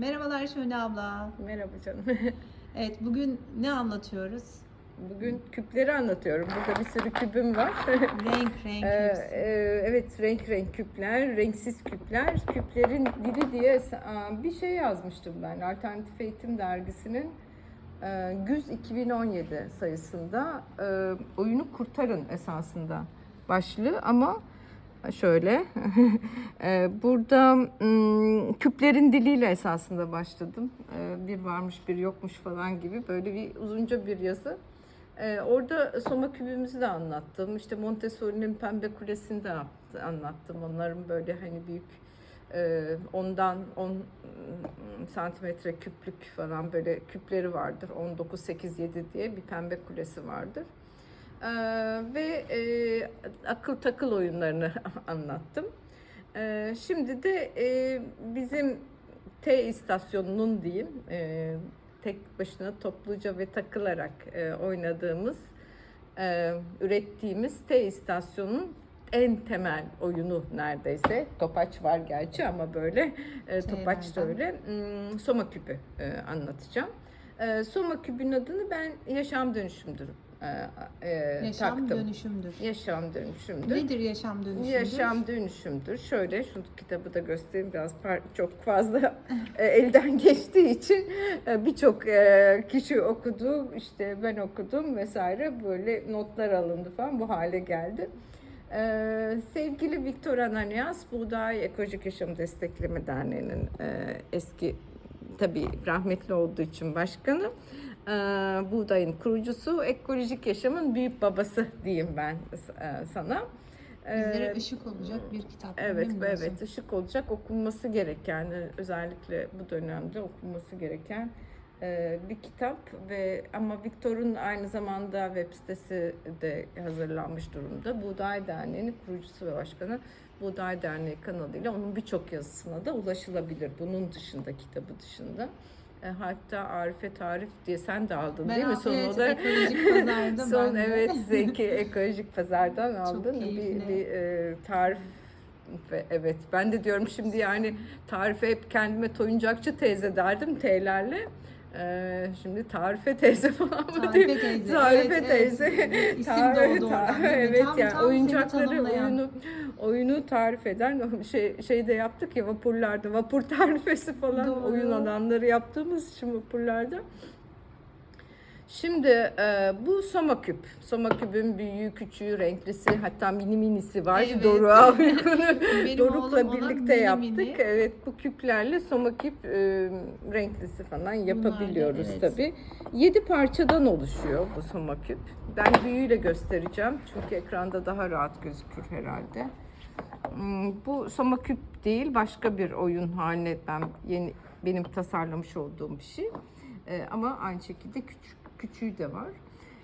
Merhabalar Şöyle abla. Merhaba canım. Evet bugün ne anlatıyoruz? Bugün küpleri anlatıyorum. Burada bir sürü küpüm var. Renk renk Ee, e, evet renk renk küpler, renksiz küpler. Küplerin dili diye bir şey yazmıştım ben. Alternatif Eğitim Dergisi'nin e, Güz 2017 sayısında e, oyunu kurtarın esasında başlığı ama şöyle e, burada küplerin diliyle esasında başladım. E, bir varmış bir yokmuş falan gibi böyle bir uzunca bir yazı. Ee, orada Soma kübümüzü de anlattım. İşte Montessori'nin Pembe Kulesi'ni de anlattım. Onların böyle hani büyük e, ondan 10 santimetre küplük falan böyle küpleri vardır. 19, 8, 7 diye bir pembe kulesi vardır. Ee, ve e, akıl takıl oyunlarını anlattım. Ee, şimdi de e, bizim T istasyonunun diyeyim e, tek başına topluca ve takılarak e, oynadığımız, e, ürettiğimiz T istasyonunun en temel oyunu neredeyse. Topaç var gerçi ama böyle e, topaç da öyle. Hmm, Soma küpü e, anlatacağım. E, Soma küpün adını ben yaşam dönüşümdür e, e, yaşam taktım. dönüşümdür. Yaşam dönüşümdür. Nedir yaşam dönüşümdür? Yaşam dönüşümdür. Şöyle şu kitabı da göstereyim biraz çok fazla e, elden geçtiği için birçok kişi okudu, işte ben okudum vesaire böyle notlar alındı falan bu hale geldi. E, sevgili Viktor Ananias, Buğday Ekolojik Yaşam Destekleme Derneği'nin e, eski tabii rahmetli olduğu için başkanı. E, Buğday'ın kurucusu, ekolojik yaşamın büyük babası diyeyim ben e, sana. Bizlere Ee, ışık olacak bir kitap. Evet, evet ışık olacak okunması gereken özellikle bu dönemde okunması gereken e, bir kitap ve ama Viktor'un aynı zamanda web sitesi de hazırlanmış durumda. Buğday Derneği'nin kurucusu ve başkanı Buğday Derneği kanalıyla onun birçok yazısına da ulaşılabilir. Bunun dışında, kitabı dışında. E, hatta Arife Tarif diye sen de aldın Ben değil mi? Son evet, olarak ekolojik pazarda Son evet Zeki ekolojik pazardan aldın bir, keyifli. bir e, tarif ve evet ben de diyorum şimdi yani tarife hep kendime toyuncakçı teyze derdim T'lerle. Ee, şimdi tarife teyze falan mı Tarife diyeyim? teyze, Tarife evet, teyze. evet. İsim Tar- doğdu tar- evet Tam- yani tam oyuncakları oyunu oyunu tarif eden şey şeyde yaptık ya vapurlarda vapur tarifesi falan Doğru. oyun alanları yaptığımız için vapurlarda. Şimdi e, bu Soma küp. Soma küpün büyüğü, küçüğü, renklisi hatta mini minisi var. Evet. Doruk'a Doruk'la birlikte mini yaptık. mini. Evet bu küplerle Soma küp e, renklisi falan yapabiliyoruz evet. tabii. Yedi parçadan oluşuyor bu Soma küp. Ben büyüğüyle göstereceğim çünkü ekranda daha rahat gözükür herhalde. Hmm, Bu Soma küp değil başka bir oyun haline ben yeni benim tasarlamış olduğum bir şey. Ee, ama aynı şekilde küçük küçüğü de var.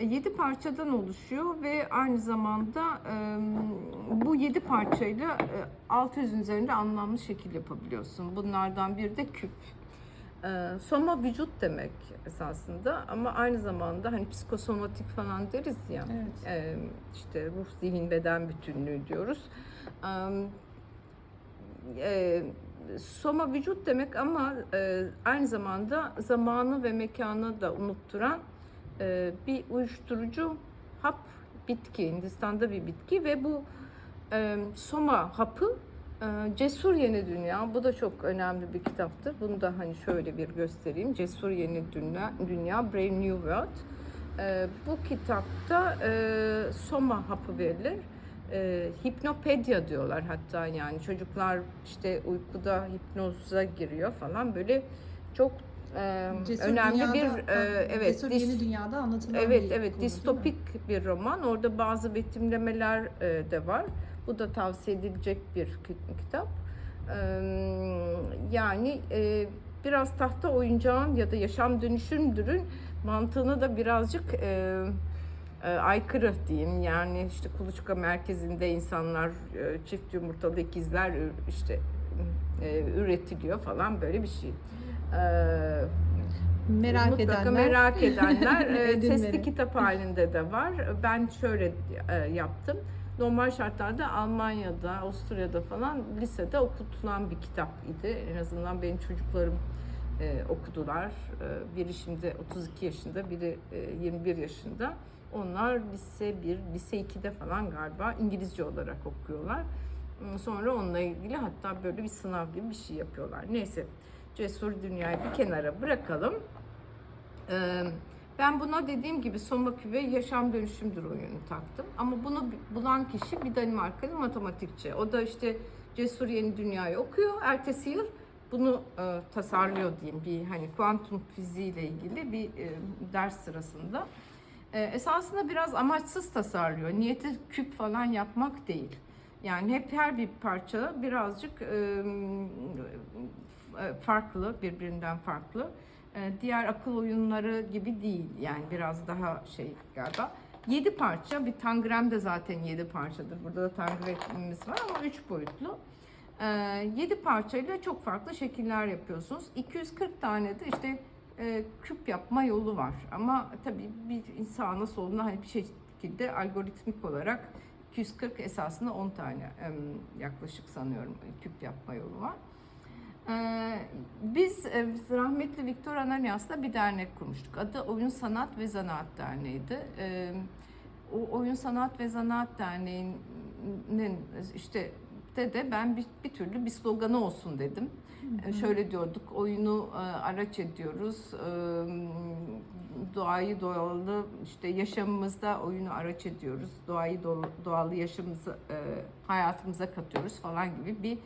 E, yedi parçadan oluşuyor ve aynı zamanda e, bu yedi parçayla e, alt yüzün üzerinde anlamlı şekil yapabiliyorsun. Bunlardan biri de küp. E, soma vücut demek esasında ama aynı zamanda hani psikosomatik falan deriz ya. Evet. E, işte ruh, zihin, beden bütünlüğü diyoruz. E, e, soma vücut demek ama e, aynı zamanda zamanı ve mekanı da unutturan e, bir uyuşturucu hap bitki. Hindistan'da bir bitki ve bu e, soma hapı e, Cesur Yeni Dünya. Bu da çok önemli bir kitaptır. Bunu da hani şöyle bir göstereyim. Cesur Yeni Dünya, Dünya Brave New World. E, bu kitapta e, soma hapı verilir. E, hipnopedya diyorlar hatta yani çocuklar işte uykuda hipnoza giriyor falan böyle çok e, Cesur önemli Dünya'da, bir e, evet Cesur dis- Yeni Dünya'da anlatılan Evet bir evet konu, distopik bir roman. Orada bazı betimlemeler e, de var. Bu da tavsiye edilecek bir ki- kitap. E, yani e, biraz tahta oyuncağın ya da yaşam dönüşümdürün mantığına da birazcık e, e, aykırı diyeyim. Yani işte kuluçka merkezinde insanlar e, çift yumurtalı ikizler işte e, üretiliyor falan böyle bir şey. Merak Mutlaka edenler. merak edenler e, sesli kitap halinde de var. Ben şöyle e, yaptım. Normal şartlarda Almanya'da, Avusturya'da falan lisede okutulan bir kitap idi. En azından benim çocuklarım e, okudular. E, biri şimdi 32 yaşında, biri e, 21 yaşında. Onlar lise 1, lise 2'de falan galiba İngilizce olarak okuyorlar. Sonra onunla ilgili hatta böyle bir sınav gibi bir şey yapıyorlar. Neyse cesur dünyayı bir kenara bırakalım. Ee, ben buna dediğim gibi Soma Küve yaşam dönüşümdür oyunu taktım. Ama bunu bulan kişi bir Danimarkalı matematikçi. O da işte Cesur Yeni Dünya'yı okuyor. Ertesi yıl bunu e, tasarlıyor diyeyim. Bir hani kuantum fiziğiyle ilgili bir e, ders sırasında. E, esasında biraz amaçsız tasarlıyor. Niyeti küp falan yapmak değil. Yani hep her bir parça birazcık e, farklı, birbirinden farklı. E, Diğer akıl oyunları gibi değil. Yani biraz daha şey galiba. 7 parça, bir tangram da zaten 7 parçadır. Burada da tangramımız var ama 3 boyutlu. 7 parçayla çok farklı şekiller yapıyorsunuz. 240 tane de işte küp yapma yolu var. Ama tabii bir insana soluna hani bir şekilde algoritmik olarak 240 esasında 10 tane yaklaşık sanıyorum küp yapma yolu var. Ee, Biz e, rahmetli Viktor Ananias'la bir dernek kurmuştuk. Adı Oyun Sanat ve Zanaat Derneği'ydi. Ee, O Oyun Sanat ve Zanaat Derneği'nin işte de de ben bir, bir türlü bir sloganı olsun dedim. Ee, Şöyle diyorduk, oyunu e, araç ediyoruz, e, doğayı doğalı, işte yaşamımızda oyunu araç ediyoruz, doğayı do- doğalı yaşamımızı e, hayatımıza katıyoruz falan gibi bir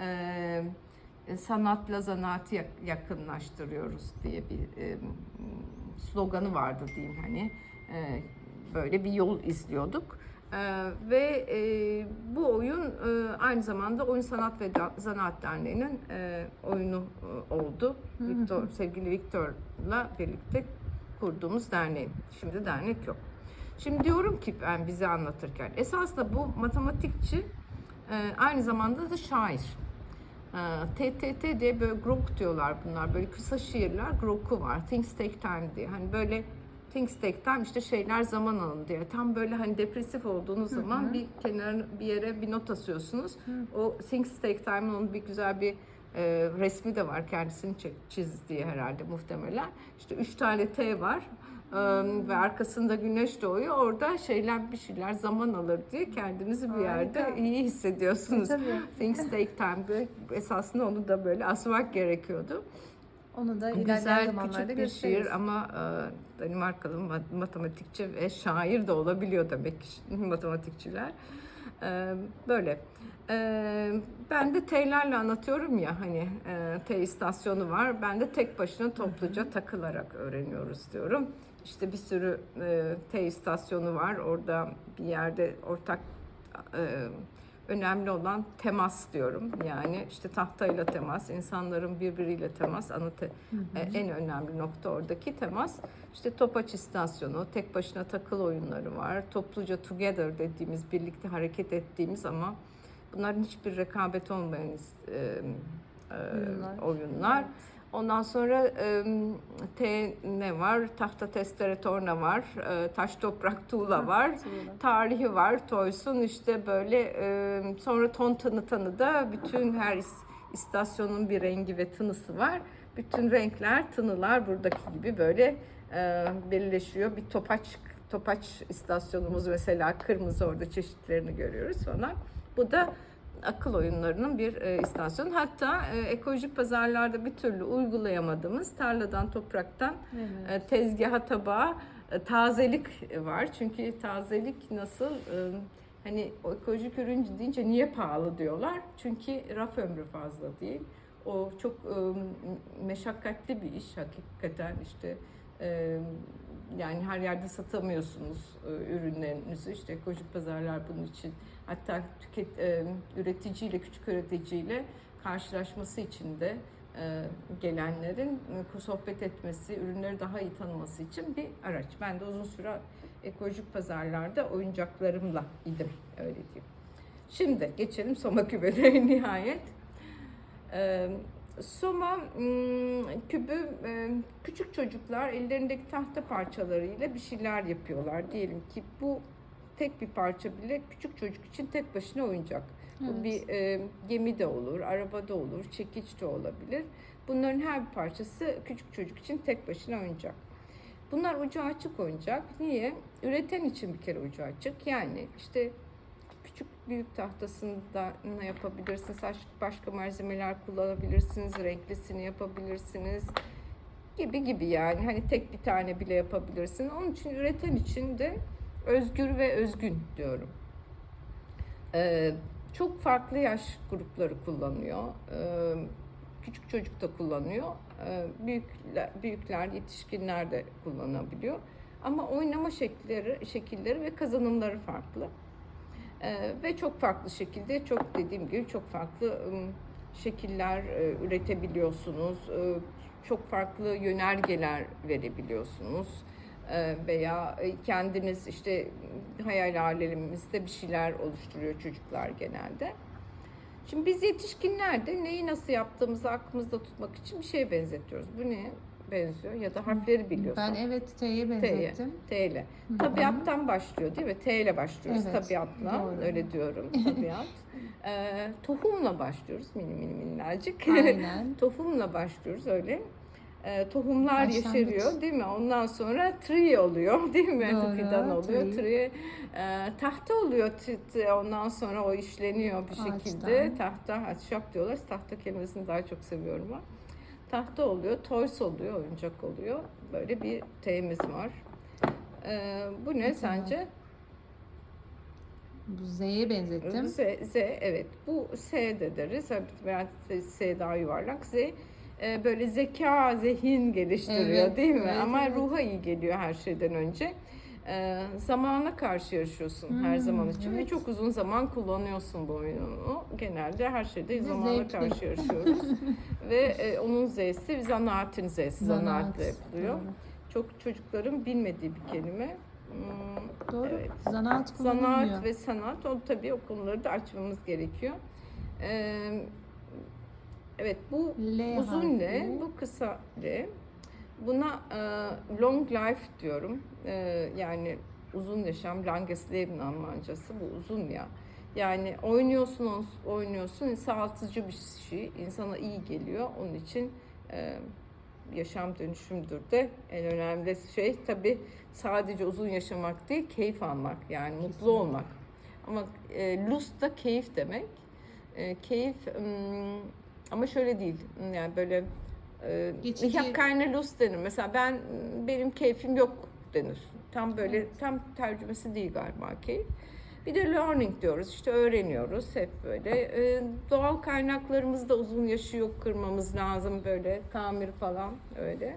e, sanatla zanaatı yak- yakınlaştırıyoruz diye bir e, sloganı vardı diyeyim hani E, böyle bir yol izliyorduk. E, ve e, bu oyun e, aynı zamanda Oyun Sanat ve Zanaat Derneği'nin e, oyunu e, oldu. Victor, sevgili Viktor'la birlikte kurduğumuz derneği. Şimdi dernek yok. Şimdi diyorum ki ben bize anlatırken esasında bu matematikçi e, aynı zamanda da şair. Ee, TTT diye böyle grok diyorlar bunlar. Böyle kısa şiirler groku var. Things take time diye. Hani böyle things take time işte şeyler zaman alın diye. Tam böyle hani depresif olduğunuz zaman bir kenar bir yere bir not asıyorsunuz. O things take time'ın onun bir güzel bir e, resmi de var. Kendisini çizdiği herhalde muhtemelen. İşte üç tane T var. Ee, ve arkasında güneş doğuyor. Orada şeyler bir şeyler zaman alır diye kendinizi bir yerde Harika. iyi hissediyorsunuz. Tabii. Things take time. Esasında onu da böyle asmak gerekiyordu. Onu da ilerleyen Güzel zamanlarda küçük bir gösteririz. şiir ama e, Danimarkalı ma- matematikçi ve şair de olabiliyor demek ki matematikçiler. E, böyle. E, ben de T'lerle anlatıyorum ya hani e, T istasyonu var. Ben de tek başına topluca takılarak öğreniyoruz diyorum. İşte bir sürü e, T istasyonu var. Orada bir yerde ortak e, önemli olan temas diyorum. Yani işte tahtayla temas, insanların birbiriyle temas, ana te- e, en önemli nokta oradaki temas. İşte Topaç istasyonu, tek başına takıl oyunları var. Topluca together dediğimiz, birlikte hareket ettiğimiz ama bunların hiçbir rekabet olmayan e, e, Oyunlar. oyunlar. Ondan sonra e, T ne var? Tahta testere torna var. E, taş toprak tuğla var. Tarihi var. Toysun işte böyle e, sonra ton tını tanı da bütün her is- istasyonun bir rengi ve tınısı var. Bütün renkler, tınılar buradaki gibi böyle e, birleşiyor. Bir topaç topaç istasyonumuz mesela kırmızı orada çeşitlerini görüyoruz falan. Bu da akıl oyunlarının bir e, istasyon. Hatta e, ekolojik pazarlarda bir türlü uygulayamadığımız tarladan, topraktan Evet. e, tezgaha tabağa e, tazelik var. Çünkü tazelik nasıl e, hani ekolojik ürün deyince niye pahalı diyorlar? Çünkü raf ömrü fazla değil. O çok e, meşakkatli bir iş hakikaten işte e, yani her yerde satamıyorsunuz e, ürünlerinizi. İşte ekolojik pazarlar bunun için hatta tüket e, üreticiyle küçük üreticiyle karşılaşması için de e, gelenlerin e, sohbet etmesi, ürünleri daha iyi tanıması için bir araç. Ben de uzun süre ekolojik pazarlarda oyuncaklarımla idim öyle diyeyim. Şimdi geçelim Soma kübelere nihayet. Soma hmm, kübü e, küçük çocuklar ellerindeki tahta parçalarıyla bir şeyler yapıyorlar. Diyelim ki bu tek bir parça bile küçük çocuk için tek başına oyuncak. Bu Evet. bir e, gemi de olur, araba da olur, çekiç de olabilir. Bunların her bir parçası küçük çocuk için tek başına oyuncak. Bunlar ucu açık oyuncak. Niye? Üreten için bir kere ucu açık. Yani işte küçük büyük tahtasında yapabilirsiniz. Baş- Başka malzemeler kullanabilirsiniz. Renklisini yapabilirsiniz. Gibi gibi yani. Hani tek bir tane bile yapabilirsin. Onun için üreten için de özgür ve özgün diyorum. Ee, çok farklı yaş grupları kullanıyor. Ee, küçük çocuk da kullanıyor. Ee, büyükler, büyükler, yetişkinler de kullanabiliyor. Ama oynama şekilleri, şekilleri ve kazanımları farklı. Ee, ve çok farklı şekilde, çok dediğim gibi çok farklı şekiller e, üretebiliyorsunuz. Ee, çok farklı yönergeler verebiliyorsunuz. Ee, veya e, kendiniz işte hayal alemimizde bir şeyler oluşturuyor çocuklar genelde. Şimdi biz yetişkinler de neyi nasıl yaptığımızı aklımızda tutmak için bir şeye benzetiyoruz. Bu ne benziyor? Ya da harfleri biliyorsan. Ben evet T'ye benzettim. T ile. Tabiattan başlıyor değil mi? T ile başlıyoruz Evet, tabiatla. doğru. Öyle diyorum tabiat. Ee, tohumla başlıyoruz mini mini minnacık. Aynen. Tohumla başlıyoruz öyle. Ee, tohumlar Başlangıç. yeşeriyor değil mi? Ondan sonra tree oluyor değil mi? Doğru, Fidan oluyor. tree. Tree. Ee, tahta oluyor. Ondan sonra o işleniyor bir şekilde. Ağaçtan. Tahta, ahşap diyorlar. Tahta kelimesini daha çok seviyorum ben. Tahta oluyor, toys oluyor, oyuncak oluyor. Böyle bir T'miz var. Ee, bu ne sence? Bu Z'ye benzettim. Z, Z evet. Bu S de deriz. Veya S daha yuvarlak. Z e, böyle zeka, zihin geliştiriyor Evet, değil mi? evet, Ama evet. ruha iyi geliyor her şeyden önce. E, zamana karşı yarışıyorsun her Hmm, zaman için ve evet. çok uzun zaman kullanıyorsun bu oyunu. Genelde her şeyde Ve zamana zevkli. karşı yarışıyoruz. ve e, onun Z'si zanaatin Z'si. Zanaatle Zanaat, yapılıyor. doğru. Çok çocukların bilmediği bir kelime. Hmm, Doğru. Evet. Zanaat. Zanaat ve sanat, o tabii o konuları da açmamız gerekiyor. Ee, evet bu L uzun. L, bu kısa L. Buna e, long life diyorum. E, yani uzun yaşam, langes Leben Almancası bu uzun ya. Yani oynuyorsun, oynuyorsun, sağaltıcı bir şey, insana iyi geliyor. Onun için e, yaşam dönüşümdür de en önemli şey tabii sadece uzun yaşamak değil, keyif almak yani mutlu Kesinlikle. olmak. Ama e, lust da keyif demek. E, keyif ama şöyle değil yani böyle e, Geçici- habe keine Lust denir. Mesela ben benim keyfim yok denir. Tam böyle Evet. tam tercümesi değil galiba keyif. Bir de learning diyoruz. işte öğreniyoruz hep böyle. E, doğal kaynaklarımızda uzun yaşı yok kırmamız lazım böyle tamir falan öyle.